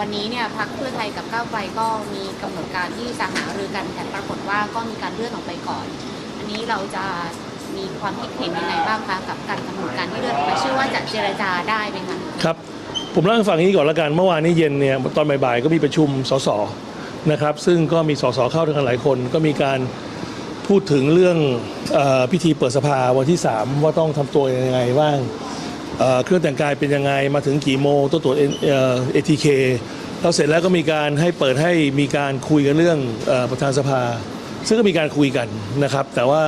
วันนี้เนี่ยพักเพื่อไทยกับก้าวไกลก็มีกำหนดการที่จะหารือกันแต่ปรากฏว่าก็มีการเลื่อนออกไปก่อน อันนี้เราจะมีความคิดเห็นยังไงบ้างคะกับการกำหนดการที่เลื่อนออกไปเชื่อว่าจะเจรจาได้ไหมคะครับผมเล่าให้ฟังอย่างนี้ก่อนละกันเมื่อวานนี้เย็นเนี่ยตอนบ่ายๆก็มีประชุมสสนะครับ ซึ่งก็มีสสเข้าด้วยกันหลายคน ก็มีการพูดถึงเรื่องอพิธีเปิดสภาวันที่ 3 ว่าต้องทำตัวยังไงบ้าง เครื่องแต่งกายเป็นยังไงมาถึงกี่โมงตัวตรวจเอทีเคแล้วเสร็จแล้วก็มีการให้เปิดให้มีการคุยกันเรื่องประธานสภา ซึ่งก็มีการคุยกันนะครับ แต่ว่า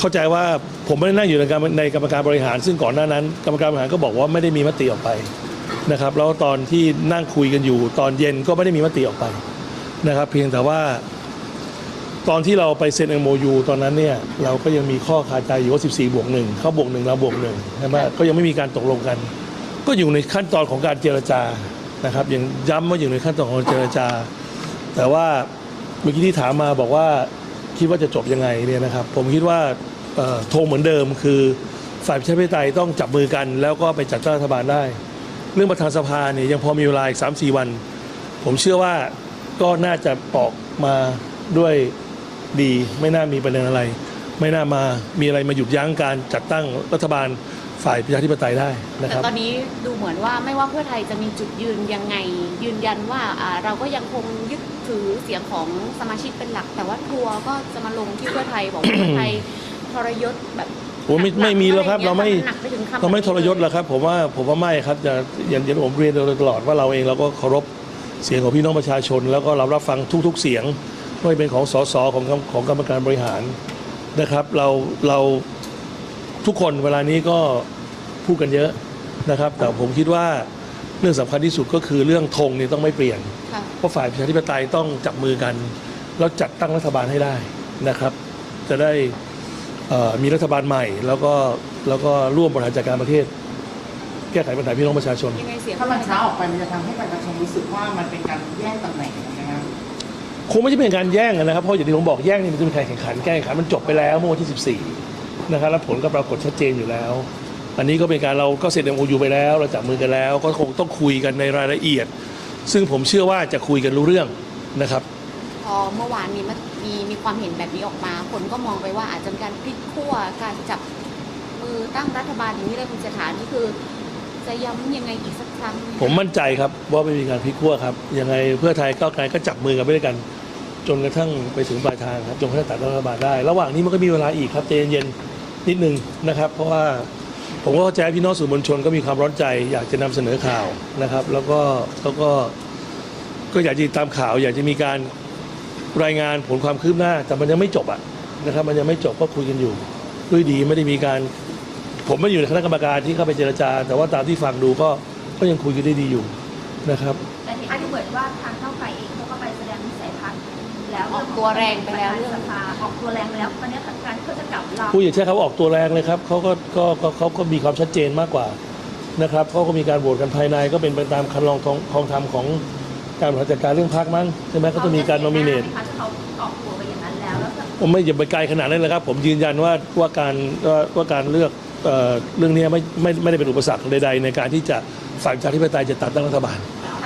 เข้าใจว่าผมไม่ได้นั่งอยู่ในกรรมในกรรมการบริหาร ซึ่งก่อนหน้านั้น กรรมการบริหารก็บอกว่าไม่ได้มีมติออกไปนะครับ แล้วตอนที่นั่งคุยกันอยู่ตอนเย็นก็ไม่ได้มีมติออกไปนะครับ เพียงแต่ว่า ตอนที่เราไปเซ็น MOU ตอนนั้นเนี่ยเราก็ยังมีข้อคาใจอยู่ว่า 14 บวกหนึ่งเขาบวกหนึ่งเราบวกหนึ่งใช่ไหมก็ยังไม่มีการตกลงกัน ก็อยู่ในขั้นตอนของการเจรจานะครับยังย้ำว่าอยู่ในขั้นตอนของการเจรจา แต่ว่าเมื่อกี้ที่ถามมาบอกว่าคิดว่าจะจบยังไงเนี่ยนะครับผมคิดว่าเอ่อโทงเหมือนเดิมคือฝ่ายประชาธิปไตยต้องจับมือกัน แล้วก็ไปจัดตั้งรัฐบาลได้ เรื่องประธานสภาเนี่ยยังพอมีเวลาอีกสามสี่วัน ผมเชื่อว่าก็น่าจะออกมาด้วย ดี ไม่น่ามีประเด็นอะไร ไม่น่ามามีอะไรมาหยุดยั้งการจัดตั้งรัฐบาลฝ่ายประชาธิปไตยได้นะคแต่รับ ตอนนี้ดูเหมือนว่าไม่ว่าเพื่อไทยจะมีจุดยืนยังไง ยืนยันว่าอ่าเราก็ยังคงยึดถือเสียงของสมาชิกเป็นหลัก แต่ว่าทัวร์ก็จะมาลงที่เพื่อไทยบอกว่าเพื่อไทยทรยศแบบโอ้ไม่ไม่มีแล้วครับเราไม่หนักไปถึงคำเราไม่แบบทนี้รยศแล้วครับผมว่าผมว่าไม่ครับจะอย่างอย่างผมเรียนโดยตลอดว่าเราเองเราก็เคารพเสียงของพี่น้องประชาชน แล้วก็เรารับฟังทุกๆเสียง ไม่ว่าจะเป็นของสสของของกรรมการบริหารนะครับเราเราทุกคนเวลานี้ก็พูดกันเยอะนะครับ แต่ผมคิดว่าเรื่องสำคัญที่สุดก็คือเรื่องธงนี่ต้องไม่เปลี่ยนค่ะเพราะฝ่ายประชาธิปไตยต้องจับมือกัน แล้วจัดตั้งรัฐบาลให้ได้นะครับ จะได้เอ่อมีรัฐบาลใหม่ แล้วก็แล้วก็ร่วมบริหารจัดการประเทศ แก้ไขปัญหาพี่น้องประชาชนยังไงเสียงถ้ามันช้าออกไปมันจะทำให้ประชาชนรู้สึกว่ามันเป็นการแย่งตำแหน่งนะ คงไม่ใช่เป็นการแย่งนะครับเพราะอย่างที่ผมบอกแย่งนี่มันจะมีการแข่งขันแก้แข่งขันมันจบไปแล้วเมื่อวันที่ 14 นะครับแล้วผลก็ปรากฏชัดเจนอยู่แล้ว อันนี้ก็เป็นการเราก็เซ็น MOU ไปแล้ว เราจับมือกันแล้ว ก็คงต้องคุยกันในรายละเอียด ซึ่งผมเชื่อว่าจะคุยกันรู้เรื่องนะครับพอเมื่อวานมีมติมีมีความเห็นแบบนี้ออกมา คนก็มองไปว่าอาจจะมีการพลิกขั้วการจับมือตั้งรัฐบาลอย่างนี้เลยคุณเศรษฐานี่คือ จะย้ำยังไงอีกสักครั้ง ผมมั่นใจครับว่าไม่มีการพลิกขั้วครับ ยังไงเพื่อไทยก้าวไกลก็จับมือกันไปด้วยกัน จนกระทั่งไปถึงปลายทางครับ จนกระทั่งตัดรัฐบาลได้ ระหว่างนี้มันก็มีเวลาอีกครับใจเย็นๆนิดนึงนะครับ เพราะว่าผมก็เข้าใจพี่น้องสื่อมวลชนก็มีความร้อนใจ อยากจะนำเสนอข่าวนะครับ แล้วก็แล้วก็ก็อยากจะตามข่าว อยากจะมีการรายงานผลความคืบหน้า แต่มันยังไม่จบอะนะครับ มันยังไม่จบก็คุยกันอยู่ ด้วยดีไม่ได้มีการ ผมไม่ได้อยู่ในคณะกรรมการที่เข้าไปเจรจา แต่ว่าตามที่ฟังดูก็ก็ยังคุยกันได้ดีอยู่นะครับแต่เห็นดูเหมือนว่าทางเข้าไกลเองเขาก็ไปแสดงวิสัยทัศน์แล้วออกตัวแรงไปแล้วเรื่องสภาออกตัวแรงไปแล้วตอนนี้ทางการก็จะกลับเราผู้ใหญ่ใช้คำว่าออกตัวแรงเลยครับเขาก็ก็ก็เขาก็มีความชัดเจนมากกว่านะครับเขาก็มีการโหวตกันภายในก็เป็นไปตามคันลองทองทองธรรมของการบริหารจัดการเรื่องพักมั้งใช่ไหมก็ต้องมีการนอมิเนตเขาเขาออกตัวไปอย่างนั้นแล้วแล้วก็ผมไม่อย่าไปไกลขนาดนั้นเลยครับ ผมยืนยันว่าว่าการว่าว่าการเลือก เอ่อเรื่องนี้ไม่ไม่ไม่ได้เป็นอุปสรรคใดๆในการที่จะฝ่ายประชาธิปไตยจะตัดตั้งรัฐบาล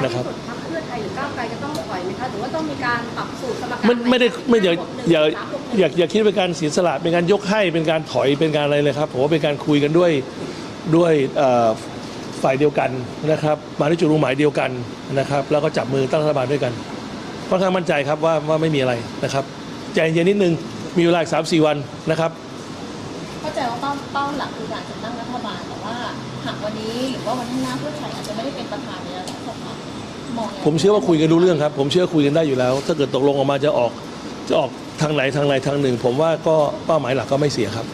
นะครับท้ายที่สุดพรรคเพื่อไทยหรือก้าวไกลจะต้องถอยไหมคะหรือว่าต้องมีการปรับสูตรสมการไม่ไม่ได้ไม่อย่าอย่าสามบวกหนึ่งอย่าอย่าคิดเป็นการเสียสละเป็นการยกให้เป็นการถอยเป็นการอะไรเลยครับผมว่าเป็นการคุยกันด้วยด้วยเอ่อฝ่ายเดียวกันนะครับ มาที่จุดมุ่งหมายเดียวกันนะครับ แล้วก็จับมือตั้งรัฐบาลด้วยกันค่อนข้างมั่นใจครับว่าว่าไม่มีอะไรนะครับใจเย็นนิดนึงมีเวลาอีกสามสี่วันนะครับเข้าใจว่า เป้าเป้าหลักคือการจัดตั้งรัฐบาลแต่ว่าหากวันนี้หรือว่าวันข้างหน้าเพื่อไทยอาจจะไม่ได้เป็นประธานในระดับสภามองยังไงผมเชื่อว่าคุยกันรู้เรื่องครับ ผมเชื่อคุยกันได้อยู่แล้ว ถ้าเกิดตกลงออกมาจะออกจะออกทางไหนทางไหนทางหนึ่ง ผมว่าก็เป้าหมายหลักก็ไม่เสียครับ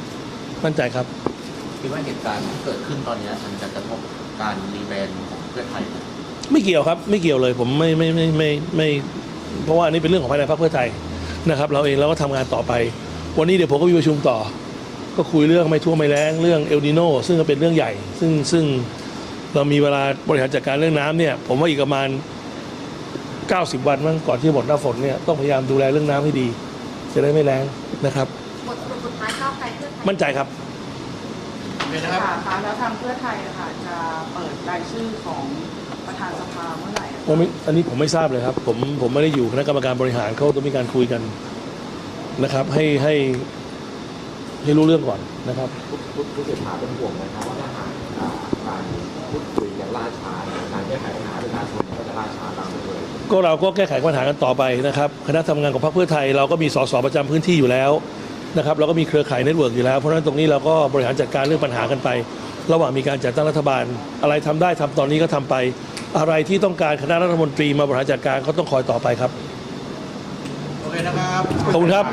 มั่นใจครับคิดว่าเหตุการณ์ที่เกิดขึ้นตอนนี้มันจะกระทบการรีแบรนด์ของเพื่อไทยไหมไม่เกี่ยวครับ ไม่เกี่ยวเลยผมไม่ไม่ไม่ไม่ไม่เพราะว่าอันนี้เป็นเรื่องของภายในพรรคเพื่อไทยนะครับ เราเองเราก็ทำงานต่อไป วันนี้เดี๋ยวผมก็มีประชุมต่อ ก็คุยเรื่องไม่ทั่วไม่แรงเรื่องเอลนิโนซึ่งก็เป็นเรื่องใหญ่ ซึ่งซึ่งเรามีเวลาบริหารจัดการเรื่องน้ำเนี่ยผมว่าอีกประมาณ 90 วันมั้งก่อนที่จะหมดหน้าฝนเนี่ยต้องพยายามดูแลเรื่องน้ำให้ดี จะได้ไม่แรงนะครับบทสรุปสุดท้ายก้าวไกลเพื่อไทยมั่นใจครับ ค่ะคะแล้วทางเพื่อไทยอะค่ะจะเปิดรายชื่อของประธานสภาเมื่อไหร่อะผมไม่อันนี้ผมไม่ทราบเลยครับ ผมผมไม่ได้อยู่คณะกรรมการบริหารเขาต้องมีการคุยกันนะครับ ให้ให้ ให้รู้เรื่องก่อนนะครับผู้ผู้ผู้เสียหายเป็นห่วงไหมครับว่าถ้าหากอ่าการพูดคุยยังล่าช้าเนี่ยการแก้ไขปัญหาประชาชนก็จะล่าช้าตามไปด้วยก็เราก็แก้ไขปัญหากันต่อไปนะครับคณะทำงานของพรรคเพื่อไทย เราก็มีสสประจำพื้นที่อยู่แล้วนะครับเราก็มีเครือข่ายเน็ตเวิร์กอยู่แล้ว เพราะฉะนั้นตรงนี้เราก็บริหารจัดการเรื่องปัญหากันไป ระหว่างมีการจัดตั้งรัฐบาล อะไรทำได้ทำตอนนี้ก็ทำไป อะไรที่ต้องการคณะรัฐมนตรีมาบริหารจัดการก็ต้องคอยต่อไปครับโอเคนะครับขอบคุณครับ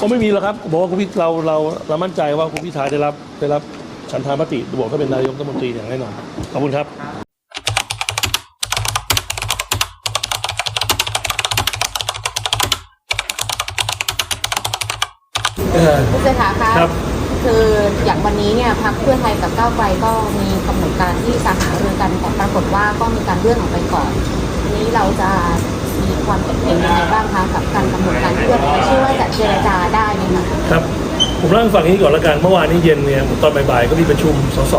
ก็ไม่มีแล้วครับบอกว่าคุณพิเราเราเรามั่นใจว่าคุณพิธาได้รับได้รับฉันทามติบอกเขาเป็นนายกรัฐมนตรีอย่างแน่นอนขอบคุณครับคุณเศรษฐาคะครับ คืออย่างวันนี้เนี่ยพรรคเพื่อไทยกับก้าวไกลก็มีกำหนดการที่จะหารือกันแต่ปรากฏว่าก็มีการเลื่อนออกไปก่อนทีนี้เราจะมีความคิดเห็นยังไงบ้างคะกับ การกำหนดการเลื่อเชื่อว่าจะเจรจาได้ไหมคะครับผมเล่าให้ฟังอย่างนี้ก่อนละกันเมื่อวานนี้เย็นเนี่ยตอนบ่ายๆก็มีประชุมสส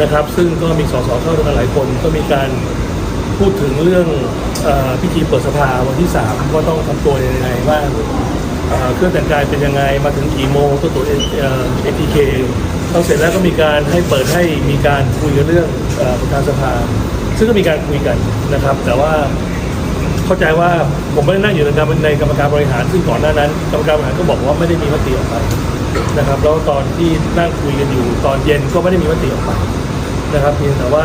นะครับ ซึ่งก็มีสสเข้าด้วยกันหลายคนก็มีการพูดถึงเรื่องอพิธีเปิดสภาวันที่ 3 ว่าต้องทำตัวยังไงบ้างเครื่องแต่งกายเป็นยังไงมาถึงกี่โมงตัวตัวเอทีเคเราเสร็จแล้วก็มีการให้เปิดให้มีการคุยกันเรื่องอประธานสภา ซึ่งก็มีการคุยกันนะครับ แต่ว่า เข้าใจว่าผมไม่ได้นั่งอยู่ในกรรมในกรรมการบริหารซึ่งก่อนหน้านั้น กรรมการบริหารก็บอกว่าไม่ได้มีมติออกไปนะครับแล้วตอนที่นั่งคุยกันอยู่ตอนเย็นก็ไม่ได้มีมติออกไปนะครับเพียงแต่ว่า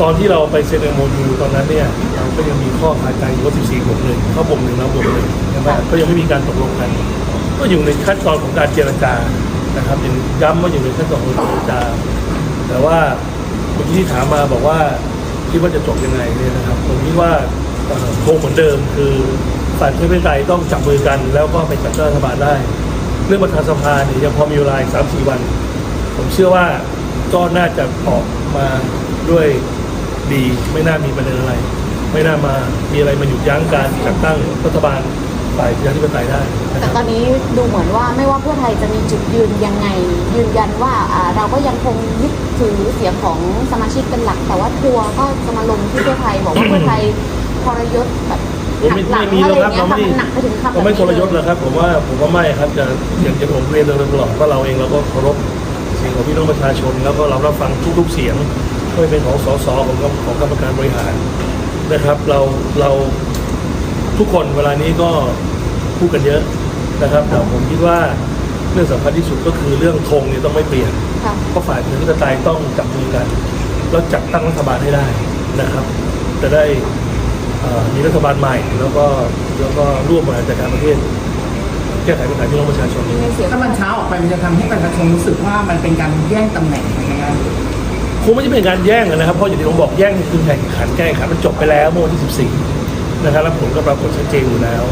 ตอนที่เราไปเซ็นเอ็มโยูตอนนั้นเนี่ยเราก็ยังมีข้อคาใจอยู่ว่า14บวกหนึ่งข้อบวกหนึ่งแล้วบวกหนึ่งใช่ไหมก็ยังไม่มีการตกลงกัน ก็อยู่ในขั้นตอนของการเจรจานะครับยังย้ำว่าอยู่ในขั้นตอนของการเจรจาแต่ว่าเมื่อกี้ที่ถามมาบอกว่า คิดว่าจะจบยังไงเนี่ยนะครับผมคิดว่าคงเหมือนเดิมคือฝ่ายประชาธิปไตยต้องจับมือกัน แล้วก็ไปจัดตั้งรัฐบาลได้ เรื่องประธานสภาเนี่ยยังพอมีเวลาสามสี่วัน ผมเชื่อว่าก็น่าจะออกมาด้วยดีไม่น่ามีประเด็นอะไร ไม่น่ามามีอะไรมาหยุดยั้งการจัดตั้งรัฐบาล ฝ่ายประชาธิปไตยได้นะคแต่รับ ตอนนี้ดูเหมือนว่าไม่ว่าเพื่อไทยจะมีจุดยืนยังไง ยืนยันว่าอ่าเราก็ยังคงยึดถือเสียงของสมาชิกเป็นหลัก แต่ว่าทัวร์ก็จะมาลงที่เพื่อไทยบอกว่าเพื่อไทยทรยศแบบหักหลังไม่มีอะไรหรอกครับเงี้ยเราไม่ค่ะมันหนักไปถึงคำแบบเราไม่นี้ทรยศหรอกครับ ผมว่าผมว่าไม่ครับจะอย่างที่ผมเรียนโดยตลอดว่าเราเองเราก็เคารพเสียงของพี่น้องประชาชน แล้วก็เรารับฟังทุกๆเสียงไม่ว่าเป็นของสสของกรรมของกรรมการบริหารนะครับ เราเรา ทุกคนเวลานี้ก็พูดกันเยอะนะครับแต่ผมคิดว่าเรื่องสำคัญที่สุดก็คือเรื่องธงเนี่ยต้องไม่เปลี่ยนค่ะเพราะฝ่ายประชาธิปไตยต้องจับมือกันแล้วจัดตั้งรัฐบาลให้ได้นะครับ จะได้เอ่อมีรัฐบาลใหม่แล้วก็แล้วก็ร่วมบริหารจัดการประเทศแก้ไขปัญหาพี่น้องประชาชนมีเสียงถ้ามันช้าออกไปมันจะทำให้ประชาชนรู้สึกว่ามันเป็นการแย่งตำแหน่งใช่ไหมครับคงไม่ใช่เป็นการแย่งกันนะครับเพราะอย่างที่ผมบอกแย่งคือแข่งขันแก้งขันมันจบไปแล้วเมื่อวันที่ 14 นะครับแล้วผลก็ปรากฏชัดเจนอยู่แล้ว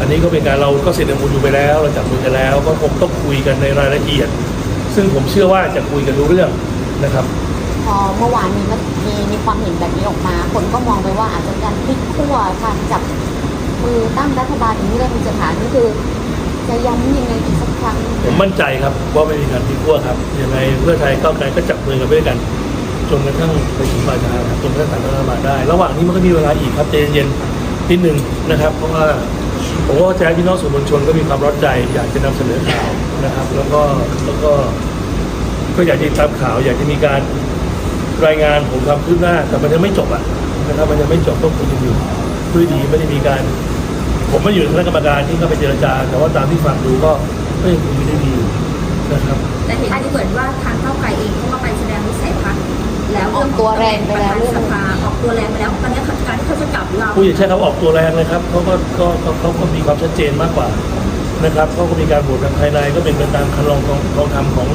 อันนี้ก็เป็นการเราก็เซ็นเอ็มยูไปแล้วเราจับมือกันแล้ว ก็คงต้องคุยกันในรายละเอียด ซึ่งผมเชื่อว่าจะคุยกันรู้เรื่องนะครับพอเมื่อวานมีมติมีมีความเห็นแบบนี้ออกมา คนก็มองไปว่าอาจจะเป็นการพลิกขั้วการจับมือตั้งรัฐบาลอย่างนี้เลยคุณเศรษฐานี่คือ จะย้ำยังไงอีกสักครั้งผมมั่นใจครับว่าไม่มีการพลิกขั้วครับยังไงเพื่อไทยก้าวไกลก็จับมือกันไปด้วยกันจนกระทั่งไปถึงปลายทางครับจนกระทั่งตั้งรัฐบาลได้ ระหว่างนี้มันก็มีเวลาอีกครับใจเย็นๆ นิดหนึ่งนะครับ เพราะว่าผมว่าใจพี่น้องสื่อมวลชนก็มีความร้อนใจ อยากจะนำเสนอข่าวนะครับ แล้วก็แล้วก็ก็อยากจะติดตามข่าว อยากจะมีการรายงานผมความคืบหน้า แต่มันยังไม่จบอะนะครับมันยังไม่จบต้องคุยกันอยู่ด้วยดีไม่ได้มีการ ผมไม่อยู่ในคณะกรรมการที่เข้าไปเจรจา แต่ว่าตามที่ฟังดูก็ก็ยังคุยกันได้ดีอยู่นะครับแต่เห็นดูเหมือนว่าทางก้าวไกลเองเขาก็ไปแสดงวิสัยทัศน์แล้วออกตัวแรงไปแล้วประธานสภาออก ตัวแรงไปแล้วตอนนี้การที่เขาจะจับเราผู้ใหญ่ใช้คำออกตัวแรงเลยครับเขาก็ก็ก็เขาก็มีความชัดเจนมากกว่านะครับเขาก็มีการโหวตกันภายในก็เป็นไปตามคันลองของของธรรมของ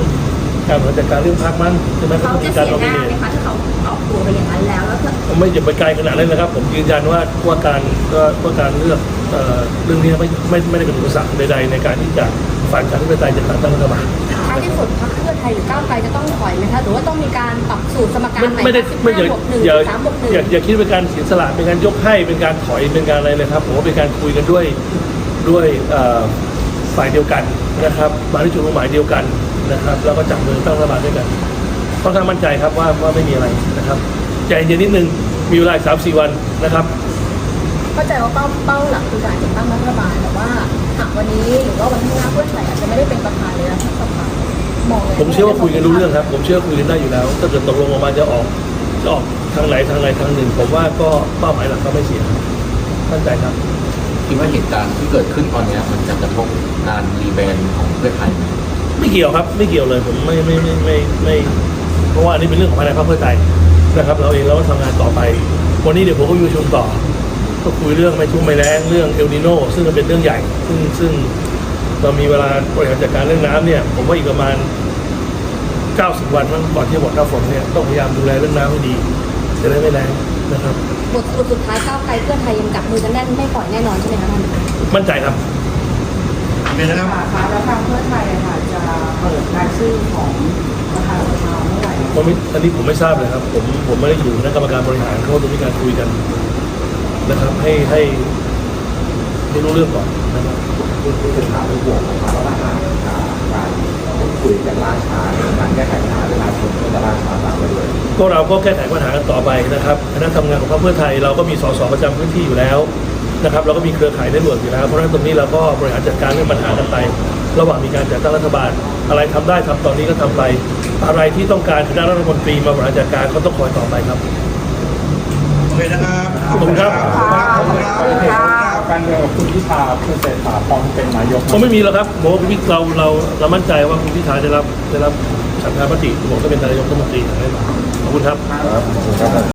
การบริหารจัดการเรื่องพรรคมั้งใช่ไหมเขาก็จะมีเสีการยนอหมิน้าเนตไหมคะถ้าเขาออกตัวไปอย่างนั้นแล้วแล้วก็ผมไม่อย่าไปไกลขนาดนั้นนะครับ ผมยืนยันว่าว่าการก็ว่าการเลือกเอ่อเรื่องนี้ไม่ไม่ไม่ได้เป็นอุปสรรคใดๆในการที่จะฝ่ายประชาธิปไตยจะตั้งรัฐบาลท้ายที่สุดพรรคเพื่อไทยหรือก้าวไกลจะต้องถอยไหมคะหรือว่าต้องมีการปรับสูตรสมการไม่ใหม่ไม่ได้ไม่อย่า15บวกหนึ่งอย่าสามบวกหนึ่งอย่าอย่าคิดเป็นการเสียสละเป็นการยกให้เป็นการถอยเป็นการอะไรเลยครับผมว่าเป็นการคุยกันด้วยด้วยเอ่อฝ่ายเดียวกันนะครับมาที่จุดมุ่งหมายเดียวกันนะครับแล้วก็จับมือตั้งรัฐบาลด้วยกันค่อนข้างมั่นใจครับว่าว่าไม่มีอะไรนะครับใจเย็นนิดนึงมีเวลาอีกสามสี่วันนะครับเข้าใจว่าเป้าเป้าหลักคือการจัดตั้งรัฐบาลแต่ว่าหากวันนี้หรือว่าวันข้างหน้าเพื่อไทยอาจจะไม่ได้เป็นประธานในรัฐสภา มองเลยผมเชื่อว่าคุยกันรู้เรื่องครับ ผมเชื่อว่าคุยกันได้อยู่แล้ว ถ้าเกิดตกลงออกมาจะออกจะออกทางไหนทางไหนทางหนึ่ง ผมว่าก็เป้าหมายหลักก็ไม่เสียมั่นใจครับคิดว่าเหตุการณ์ที่เกิดขึ้นตอนเนี้ยมันจะกระทบการรีแบรนด์ของเพื่อไทยไหมไม่เกี่ยวครับ ไม่เกี่ยวเลยผมไม่ไม่ไม่ไม่ไม่เพราะว่าอันนี้เป็นเรื่องของภายในพรรคเพื่อไทยนะครับเราเองเราก็ทำงานต่อไป วันนี้เดี๋ยวผมก็มีประชุมต่อ ก็คุยเรื่องไม่ทุ่งไม่แรงเรื่องเอลนิโนซึ่งมันเป็นเรื่องใหญ่ซึ่งซึ่ง เรามีเวลาบริหารจัดการเรื่องน้ำเนี่ย ผมว่าอีกประมาณ 90 วันมั้งก่อนที่จะหมดหน้าฝนเนี่ยต้องพยายามดูแลเรื่องน้ำให้ดี จะได้ไม่แรงนะครับบทสรุปสุดท้ายก้าวไกลเพื่อไทยยังจับมือกันแน่นไม่ปล่อยแน่นอนใช่ไหมคะท่านมั่นใจครับค่ะคะแล้วทางเพื่อไทยอะค่ะจะเปิดรายชื่อของประธานสภาเมื่อไหร่ผมไม่อันนี้ผมไม่ทราบเลยครับ ผมผมไม่ได้อยู่ในกรรมการบริหารเขาต้องมีการคุยกันนะครับ ให้ให้ให้รู้เรื่องก่อนนะครับ คุณคุณเป็นข่าวเป็นห่วงนะครับว่าถ้าหากการพูดคุยกันล่าช้าการแก้ไขปัญหาประชาชนก็จะล่าช้าตามไปด้วยก็เราก็แก้ไขปัญหากันต่อไปนะครับคณะทำงานของพรรคเพื่อไทยเราก็มีสสประจำพื้นที่อยู่แล้วนะครับเราก็มีเครือข่ายได้รวมอยู่แล้วเพราะฉะนั้นตรงนี้เราก็บริหารจัดการเรื่องปัญหากันไป ระหว่างมีการจัดตั้งรัฐบาล อะไรทำได้ทำตอนนี้ก็ทำไป อะไรที่ต้องการคณะรัฐมนตรีมาบริหารจัดการก็ต้องคอยต่อไปครับโอเคนะครับขอบคุณครับขอบคุณครับ การเมืองกับคุณพิธาคุณเศรษฐาพร้อมเป็นนายกผมไม่มีหรอกครับผมว่าคุณพิเราเราเรามั่นใจว่าคุณพิธาได้รับได้รับฉันทามติผมก็เป็นนายกรัฐมนตรีแน่นอนขอบคุณครับ